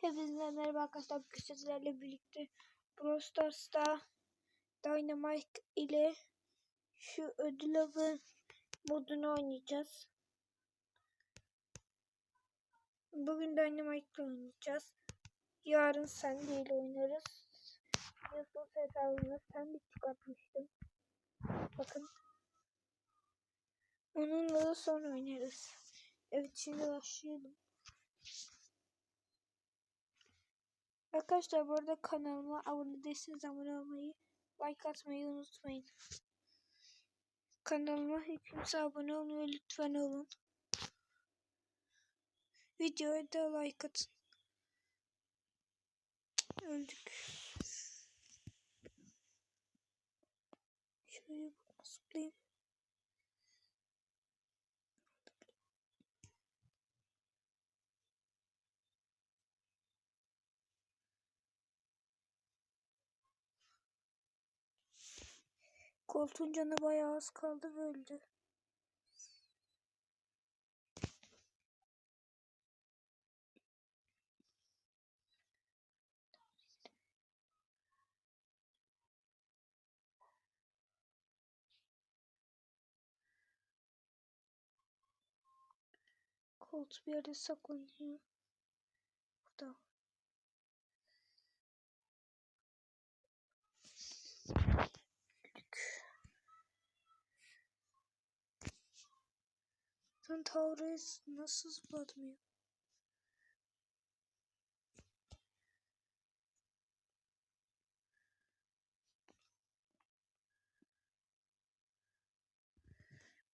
Hepinize merhaba arkadaşlar. Bugün sizlerle birlikte Brawl Stars'ta Dynamite ile şu ödül avı modunu oynayacağız. Bugün Dynamite ile oynayacağız. Yarın Sandy ile oynarız. Yusuf hesabımda Sandy çıkartmıştım. Bakın. Onunla da sonra oynarız. Evet şimdi başlayalım. Arkadaşlar bu arada kanalıma abone değilseniz abone olmayı, like atmayı unutmayın. Kanalıma hiç kimse abone olmuyor lütfen olun. Videoya da like atın. Öldük. Şöyle zıplayayım. Koltuğun canı bayağı az kaldı ve öldü. Colt bir yerde saklanıyor. Burada. Sen Taurus nasıl zıplatmıyor?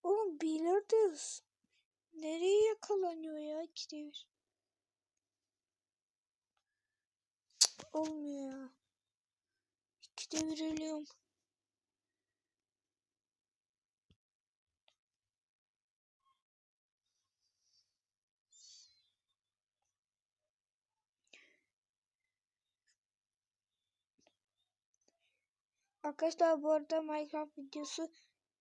Oğlum birileri de nereye yakalanıyor ya ikide bir? Cık, olmuyor ya. İkide bir ölüyorum. Arkadaşlar bu arada Minecraft videosu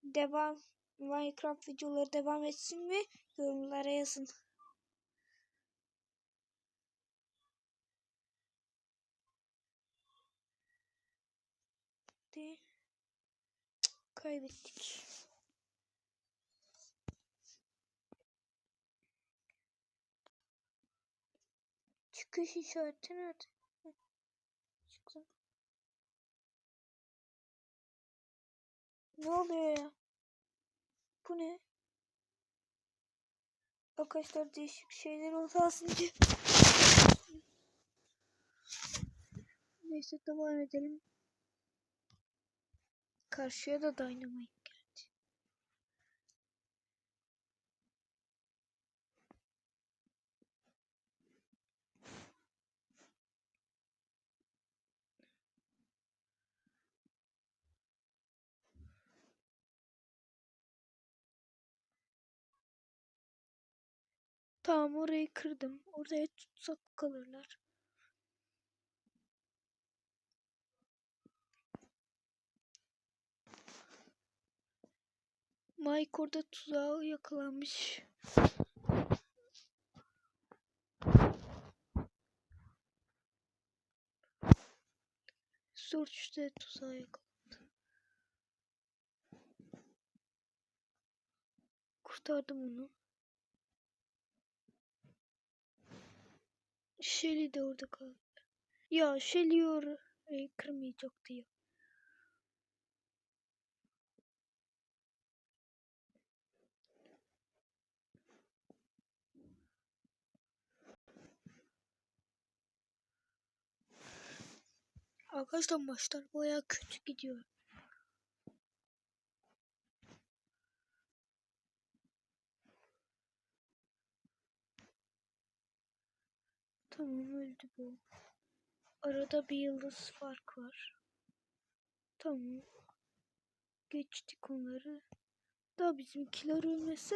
devam Minecraft videoları devam etsin mi? Yorumlara yazın. De. Kaybettik. Çıkış işareti nerede? Ne oluyor ya? Bu ne? Arkadaşlar değişik şeyler oldu aslında. Neyse devam edelim. Karşıya da Dynamite Tamam orayı kırdım. Oraya tutsak kalırlar. Mike orada tuzağa yakalanmış. Search de tuzağa yakalandı. Kurtardım onu. Shelly de orada kaldı. Ya Shelly orayı kırmayacaktı ya. Arkadaşlar maçlar baya kötü gidiyor. Tamam öldü bu. Arada bir yıldız fark var. Tamam. Geçtik onları. Daha bizimkiler ölmese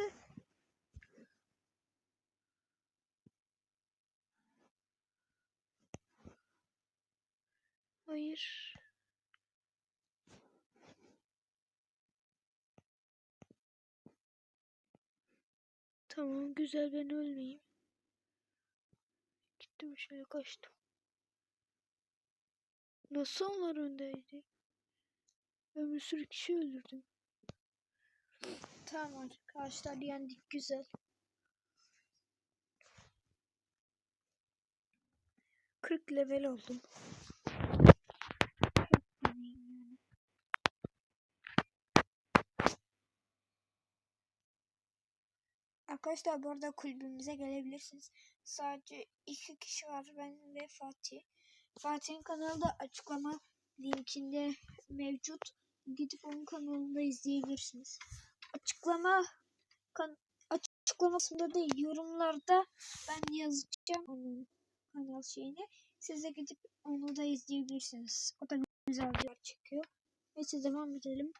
Hayır. Tamam güzel ben ölmeyeyim. Gittim şöyle kaçtım. Nasıl onlar öndeydi? Ben bir sürü kişi öldürdüm. Tamam arkadaşlar yendik güzel. 40 level oldum. Arkadaşlar bu arada kulübümüze gelebilirsiniz. Sadece iki kişi var ben ve Fatih. Fatih'in kanalı da açıklama linkinde mevcut. Gidip onun kanalında izleyebilirsiniz. Açıklama kan açıklamasında değil yorumlarda ben yazacağım onun kanal şeyini. Siz de gidip onu da izleyebilirsiniz. O da güzel bir çekiyor. Neyse devam edelim.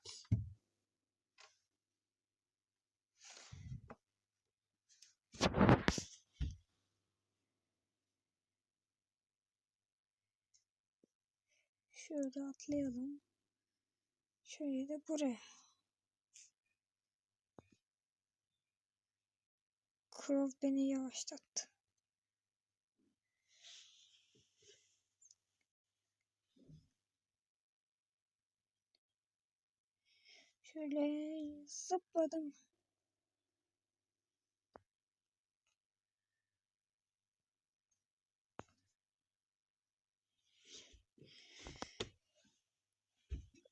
Şöyle atlayalım. Şöyle de buraya. Crow beni yavaşlattı. Şöyle zıpladım.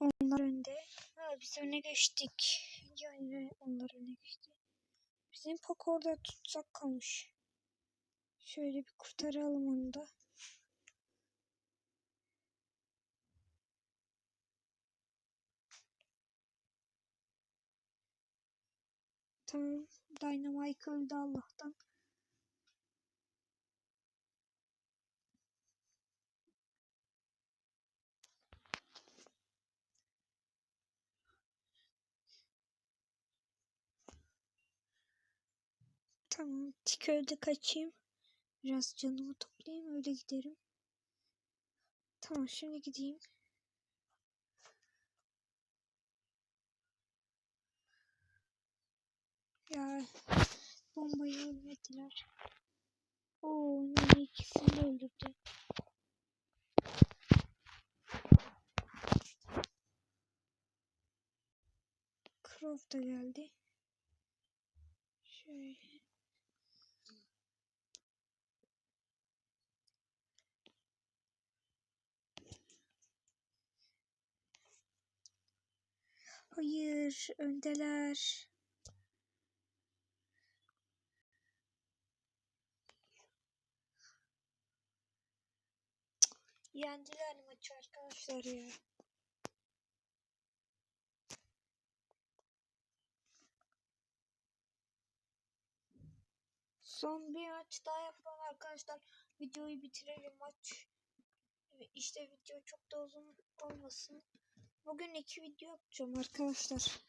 Onlar önde. Ha, biz öne geçtik. Yani onlar öne geçti. Bizim Pak orada tutsak kalmış. Şöyle bir kurtaralım onu da. Tamam. Dynamite öldü Allah'tan. Tamam. Tiköl'de kaçayım. Biraz canımı toplayayım öyle giderim. Tamam şimdi gideyim. Ya bombayı ölmediler. Oo ne ikisini de öldürdü. Crow da geldi. Şöyle. Hayır, öndeler. Yendiler maçı arkadaşlar ya. Son bir maç daha yapalım arkadaşlar. Videoyu bitirelim maç. İşte video çok da uzun olmasın. Bugün iki video yapacağım arkadaşlar.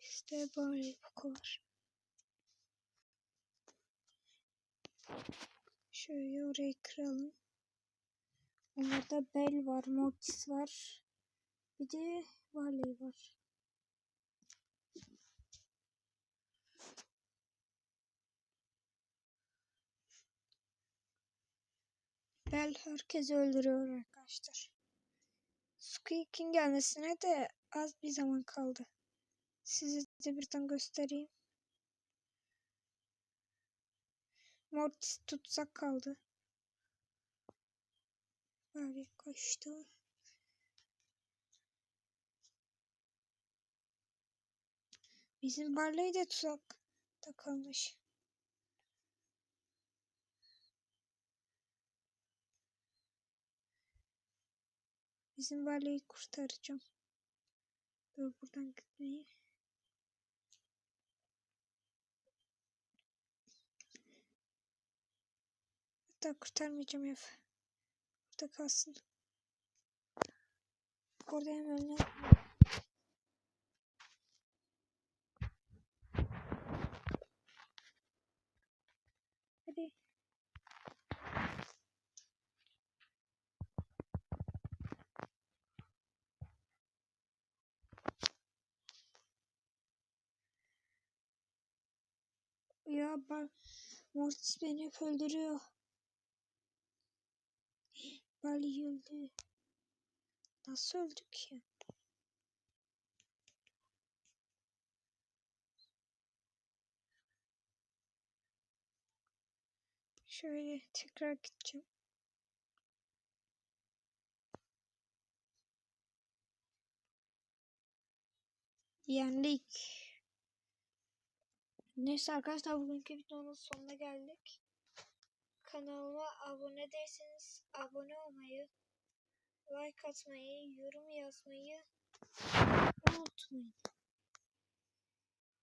İşte böyle bu kadar. Şöyle orayı kıralım. Onlarda Bell var, Mortis var. Bir de Varley var. Bell herkesi öldürüyor arkadaşlar. Squeak'in gelmesine de az bir zaman kaldı. Size de birden göstereyim. Mortis tutsak kaldı. Böyle koştu. Bizim Barley de tutsak takılmış. Bizim Barley'i kurtaracağım. Dur buradan gitmeyi. Hatta kurtarmayacağım ev. Burada kalsın. Orada hem önüne Ya bak Mortis beni öldürüyor. Bali öldü. Nasıl öldük ya? Şöyle tekrar gideceğim. Yendik. Neyse arkadaşlar bugünkü videonun sonuna geldik. Kanalıma abone değilseniz abone olmayı, like atmayı, yorum yazmayı unutmayın.